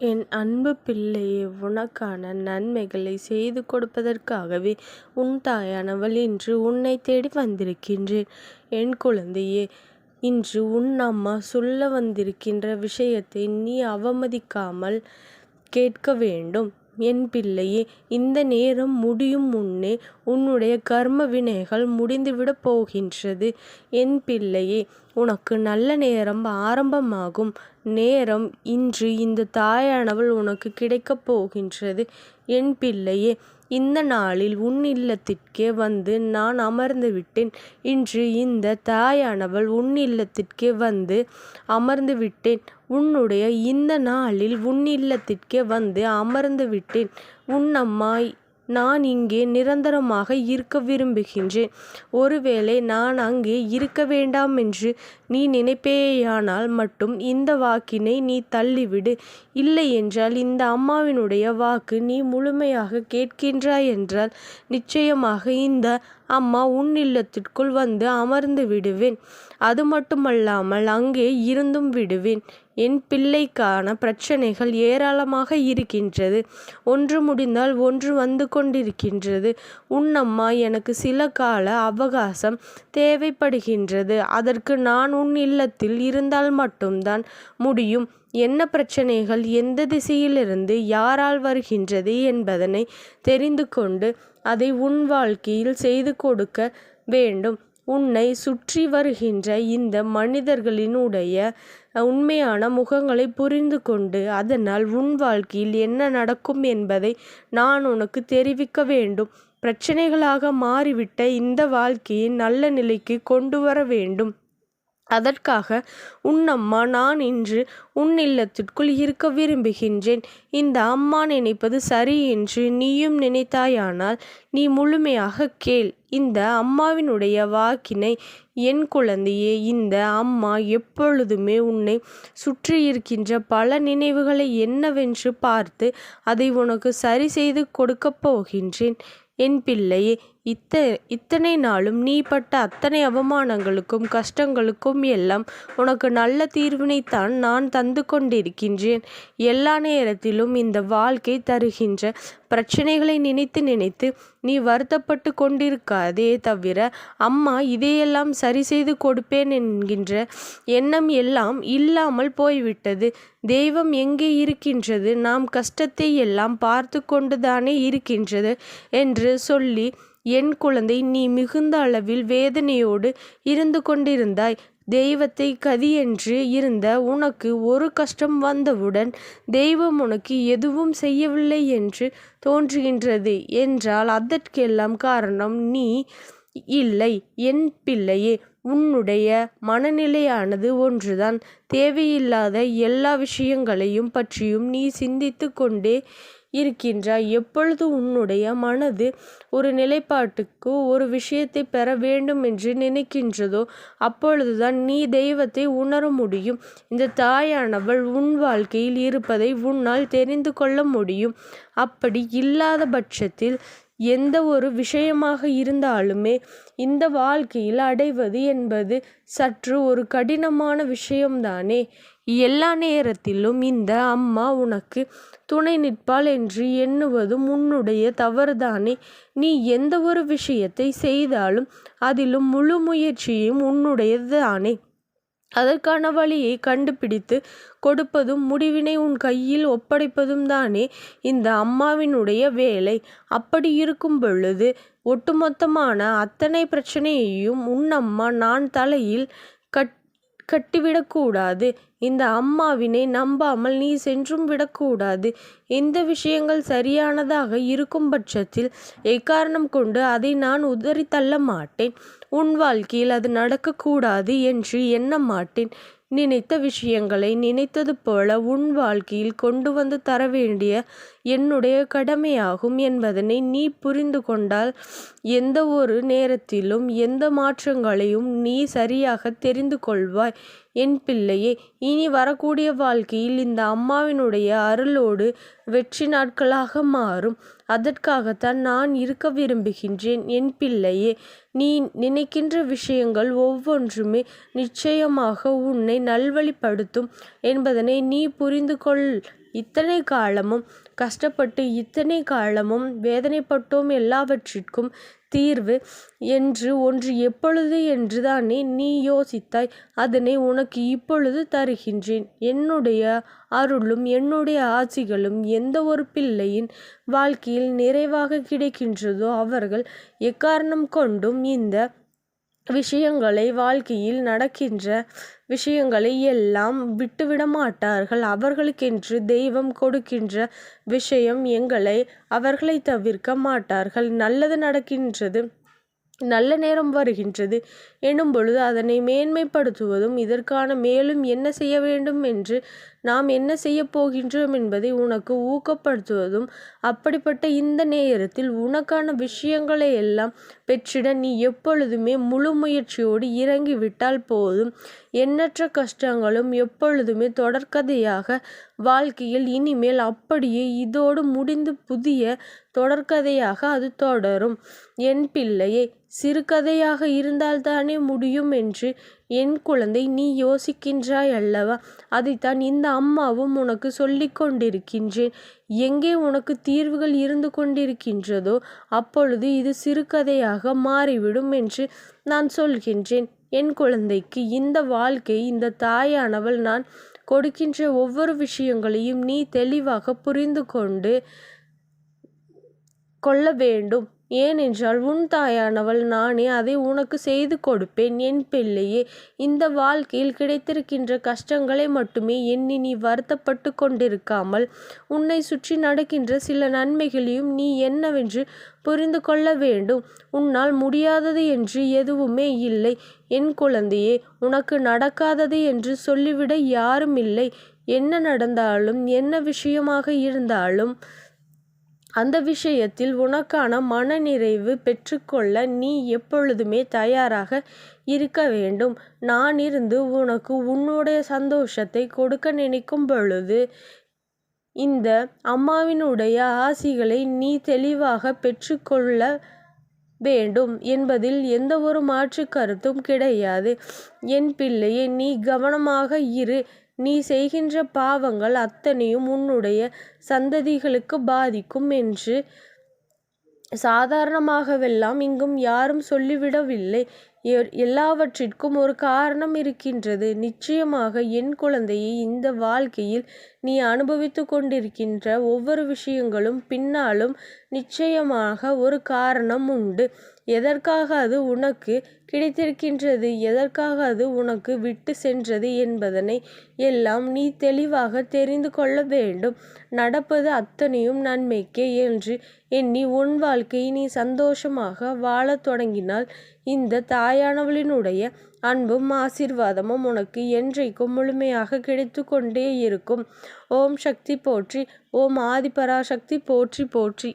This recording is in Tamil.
என் அன்பு பிள்ளையே உனக்கான நன்மைகளை செய்து கொடுப்பதற்காகவே உன் தாயானவள் இன்று உன்னை தேடி வந்திருக்கின்றேன். என் குழந்தையே இன்று உன் அம்மா சொல்ல வந்திருக்கின்ற விஷயத்தை நீ அவமதிக்காமல் கேட்க வேண்டும். என் பிள்ளையே இந்த நேரம் முடியும் முன்னே உன்னுடைய கர்ம வினைகள் முடிந்துவிடப் போகின்றது. என் பிள்ளையே உனக்கு நல்ல நேரம் ஆரம்பமாகும். நேரம் இன்று இந்த தாயானவள் உனக்கு கிடைக்கப் போகின்றது. என் பிள்ளையே இந்த நாளில் உன் இல்லத்திற்கே வந்து நான் அமர்ந்து விட்டேன். இன்று இந்த தாயானவள் உன் இல்லத்திற்கே வந்து அமர்ந்து விட்டேன். உன்னுடைய இந்த நாளில் உன் இல்லத்திற்கே வந்து அமர்ந்து விட்டேன். உன் அம்மா நான் இங்கே நிரந்தரமாக இருக்க விரும்புகின்றேன். ஒருவேளை நான் அங்கே இருக்க வேண்டாம் என்று நீ நினைப்பேயானால் மட்டும் இந்த வாக்கினை நீ தள்ளிவிடு. இல்லை என்றால் இந்த அம்மாவினுடைய வாக்கு நீ முழுமையாக கேட்கின்றாய் என்றால் நிச்சயமாக இந்த அம்மா உன் இல்லத்திற்குள் வந்து அமர்ந்து விடுவேன். அது மட்டுமல்லாமல் அங்கே இருந்தும் விடுவேன். என் பிள்ளைக்கான பிரச்சனைகள் ஏராளமாக இருக்கின்றது. ஒன்று முடிந்தால் ஒன்று வந்து கொண்டிருக்கின்றது. உன்னம்மா எனக்கு சில கால அவகாசம் தேவைப்படுகின்றது. அதற்கு நான் உன் இல்லத்தில் இருந்தால் மட்டும்தான் முடியும். என்ன பிரச்சனைகள் எந்த திசையிலிருந்து யாரால் வருகின்றது என்பதனை தெரிந்து கொண்டு அதை உன் வாழ்க்கையில் செய்து கொடுக்க வேண்டும். உன்னை சுற்றி வருகின்ற இந்த மனிதர்களினுடைய உண்மையான முகங்களை புரிந்து கொண்டு அதனால் உன் வாழ்க்கையில் என்ன நடக்கும் என்பதை நான் உனக்கு தெரிவிக்க வேண்டும். பிரச்சனைகளாக மாறிவிட்ட இந்த வாழ்க்கையை நல்ல நிலைக்கு கொண்டு வர வேண்டும். அதற்காக உன் அம்மா நான் இன்று உன் இல்லத்திற்குள் இருக்க விரும்புகின்றேன். இந்த அம்மா நினைப்பது சரி என்று நீயும் நினைத்தாயானால் நீ முழுமையாக கேள். இந்த அம்மாவினுடைய வாக்கினை என் குழந்தையே இந்த அம்மா எப்பொழுதுமே உன்னை சுற்றி இருக்கின்ற பல நினைவுகளை என்னவென்று பார்த்து அதை உனக்கு சரி செய்து கொடுக்கப் போகின்றேன். என் பிள்ளை இத்த இத்தனை நாளும் நீ பட்ட அத்தனை அவமானங்களுக்கும் கஷ்டங்களுக்கும் எல்லாம் உனக்கு நல்ல தீர்வினைத்தான் நான் தந்து கொண்டிருக்கின்றேன். எல்லா நேரத்திலும் இந்த வாழ்க்கை தருகின்ற பிரச்சனைகளை நினைத்து நினைத்து நீ வருத்தப்பட்டு கொண்டிருக்காதே தவிர அம்மா இதையெல்லாம் சரி செய்து கொடுப்பேன் என்கின்ற எண்ணம் எல்லாம் இல்லாமல் போய்விட்டது. தெய்வம் எங்கே இருக்கின்றது? நாம் கஷ்டத்தை எல்லாம் பார்த்து கொண்டுதானே இருக்கின்றது என்று சொல்லி என் குழந்தை நீ மிகுந்த அளவில் வேதனையோடு இருந்து கொண்டிருந்தாய். தெய்வத்தை கதியென்று இருந்த உனக்கு ஒரு கஷ்டம் வந்தவுடன் தெய்வம் உனக்கு எதுவும் செய்யவில்லை என்று தோன்றுகின்றது என்றால் அதற்கெல்லாம் காரணம் நீ இல்லை என் பிள்ளையே. உன்னுடைய மனநிலையானது ஒன்றுதான். தேவையில்லாத எல்லா விஷயங்களையும் பற்றியும் நீ சிந்தித்து கொண்டே இருக்கின்றாய். எப்பொழுது உன்னுடைய மனது ஒரு நிலைப்பாட்டுக்கு ஒரு விஷயத்தை பெற வேண்டும் என்று நினைக்கின்றதோ அப்பொழுதுதான் நீ தெய்வத்தை உணர முடியும். இந்த தாயானவள் உன் வாழ்க்கையில் இருப்பதை உன்னால் தெரிந்து கொள்ள முடியும். அப்படி இல்லாத பட்சத்தில் எந்த ஒரு விஷயமாக இருந்தாலுமே இந்த வாழ்க்கையில் அடைவது என்பது சற்று ஒரு கடினமான விஷயம்தானே. எல்லா நேரத்திலும் இந்த அம்மா உனக்கு துணை நிற்பாள் என்று எண்ணுவதும் உன்னுடைய தவறுதானே. நீ எந்த ஒரு விஷயத்தை செய்தாலும் அதிலும் முழு முயற்சியும் உன்னுடையது தானே. அதற்கான வழியை கண்டுபிடித்து கொடுப்பதும் முடிவினை உன் கையில் ஒப்படைப்பதும் தானே இந்த அம்மாவினுடைய வேலை. அப்படி இருக்கும் பொழுது ஒட்டுமொத்தமான அத்தனை பிரச்சனையையும் உன் அம்மா நான் தலையில் கட் கட்டிவிடக்கூடாது. இந்த அம்மாவினை நம்பாமல் நீ சென்றும் விடக்கூடாது. இந்த விஷயங்கள் சரியானதாக இருக்கும் பட்சத்தில் எக்காரணம் கொண்டு அதை நான் உதறி தள்ள மாட்டேன் உன் வாழ்க்கையில் அது நடக்கக்கூடாது என்று எண்ண மாட்டேன். நினைத்த விஷயங்களை நினைத்தது போல உன் வாழ்க்கையில் கொண்டு வந்து தர வேண்டிய என்னுடைய கடமையாகும் என்பதனை நீ புரிந்து கொண்டால் எந்த ஒரு நேரத்திலும் எந்த மாற்றங்களையும் நீ சரியாக தெரிந்து கொள்வாய். என் பிள்ளையே இனி வரக்கூடிய வாழ்க்கையில் இந்த அம்மாவினுடைய அருளோடு வெற்றி நாட்களாக மாறும். அதற்காகத்தான் நான் இருக்க விரும்புகின்றேன். என் பிள்ளையே நீ நினைக்கின்ற விஷயங்கள் ஒவ்வொன்றுமே நிச்சயமாக உன்னை நல்வழிப்படுத்தும் என்பதனை நீ புரிந்து கொள். இத்தனை காலமும் கஷ்டப்பட்டு இத்தனை காலமும் வேதனைப்பட்டோம் எல்லாவற்றிற்கும் தீர்வு என்று ஒன்று எப்பொழுது என்று தானே நீ யோசித்தாய் அதனை உனக்கு இப்பொழுது தருகின்றேன். என்னுடைய அருளும் என்னுடைய ஆட்சிகளும் எந்த ஒரு பிள்ளையின் வாழ்க்கையில் நிறைவாக கிடைக்கின்றதோ அவர்கள் எக்காரணம் கொண்டும் இந்த விஷயங்களை வாழ்க்கையில் நடக்கின்ற விஷயங்களை எல்லாம் விட்டுவிட மாட்டார்கள் அவர்களுக்கென்று தெய்வம் கொடுக்கின்ற விஷயம் எங்களை அவர்களை தவிர்க்க மாட்டார்கள். நல்லது நடக்கின்றது நல்ல நேரம் வருகின்றது எனும் பொழுது அதனை மேன்மைப்படுத்துவதும் இதற்கான மேலும் என்ன செய்ய வேண்டும் என்று நாம் என்ன செய்ய போகின்றோம் என்பதை உனக்கு ஊக்கப்படுத்துவதும் அப்படிப்பட்ட இந்த நேரத்தில் உனக்கான விஷயங்களை எல்லாம் பெற்றிட நீ எப்பொழுதுமே முழு முயற்சியோடு இறங்கிவிட்டால் போதும். எண்ணற்ற கஷ்டங்களும் எப்பொழுதுமே தொடர்கதையாக வாழ்க்கையில் இனிமேல் அப்படியே இதோடு முடிந்து புதிய தொடர்கதையாக அது தொடரும். என் பிள்ளையே சிறுகதையாக இருந்தால்தானே முடியும் என்று என் குழந்தை நீ யோசிக்கின்றாய் அல்லவா? அதைத்தான் இந்த அம்மாவும் உனக்கு சொல்லிக் கொண்டிருக்கின்றேன். எங்கே உனக்கு தீர்வுகள் இருந்து கொண்டிருக்கின்றதோ அப்பொழுது இது சிறுகதையாக மாறிவிடும் என்று நான் சொல்கின்றேன். என் குழந்தைக்கு இந்த வாழ்க்கை இந்த தாயானவள் நான் கொடுக்கின்ற ஒவ்வொரு விஷயங்களையும் நீ தெளிவாக புரிந்து கொண்டு கொள்ள வேண்டும். ஏனென்றால் உன் தாயானவள் நானே அதை உனக்கு செய்து கொடுப்பேன். என் பிள்ளையே இந்த வாழ்க்கையில் கிடைத்திருக்கின்ற கஷ்டங்களை மட்டுமே எண்ணி நீ வருத்தப்பட்டு கொண்டிருக்காமல் உன்னை சுற்றி நடக்கின்ற சில நன்மைகளையும் நீ என்னவென்று புரிந்து கொள்ள வேண்டும். உன்னால் முடியாதது என்று எதுவுமே இல்லை. என் குழந்தையே உனக்கு நடக்காதது என்று சொல்லிவிட யாரும் இல்லை. என்ன நடந்தாலும் என்ன விஷயமாக இருந்தாலும் அந்த விஷயத்தில் உனக்கான மனநிறைவு பெற்றுக்கொள்ள நீ எப்பொழுதுமே தயாராக இருக்க வேண்டும். நான் இருந்து உனக்கு உன்னுடைய சந்தோஷத்தை கொடுக்க நினைக்கும் பொழுது இந்த அம்மாவினுடைய ஆசிகளை நீ தெளிவாக பெற்றுக்கொள்ள வேண்டும் என்பதில் எந்த ஒரு மாற்று கருத்தும் கிடையாது. என் பிள்ளையே நீ கவனமாக இரு. நீ செய்கின்ற பாவங்கள் அத்தனையும் உன்னுடைய சந்ததிகளுக்கு பாதிக்கும் என்று சாதாரணமாகவெல்லாம் இங்கும் யாரும் சொல்லிவிடவில்லை. எல்லாவற்றிற்கும் ஒரு காரணம் இருக்கின்றது. நிச்சயமாக என் குழந்தையை இந்த வாழ்க்கையில் நீ அனுபவித்து கொண்டிருக்கின்ற ஒவ்வொரு விஷயங்களும் பின்னாலும் நிச்சயமாக ஒரு காரணம் உண்டு. எதற்காக அது உனக்கு கிடைத்திருக்கின்றது? எதற்காக அது உனக்கு விட்டு சென்றது என்பதனை எல்லாம் நீ தெளிவாக தெரிந்து கொள்ள வேண்டும். நடப்பது அத்தனையும் நன்மைக்கே என்று எண்ணி உன் வாழ்க்கையை நீ சந்தோஷமாக வாழத் தொடங்கினால் இந்த தாயானவளினுடைய அன்பும் ஆசீர்வாதமும் உனக்கு என்றைக்கும் முழுமையாக கிடைத்து கொண்டே இருக்கும். ஓம் சக்தி போற்றி ஓம் ஆதிபராசக்தி போற்றி போற்றி.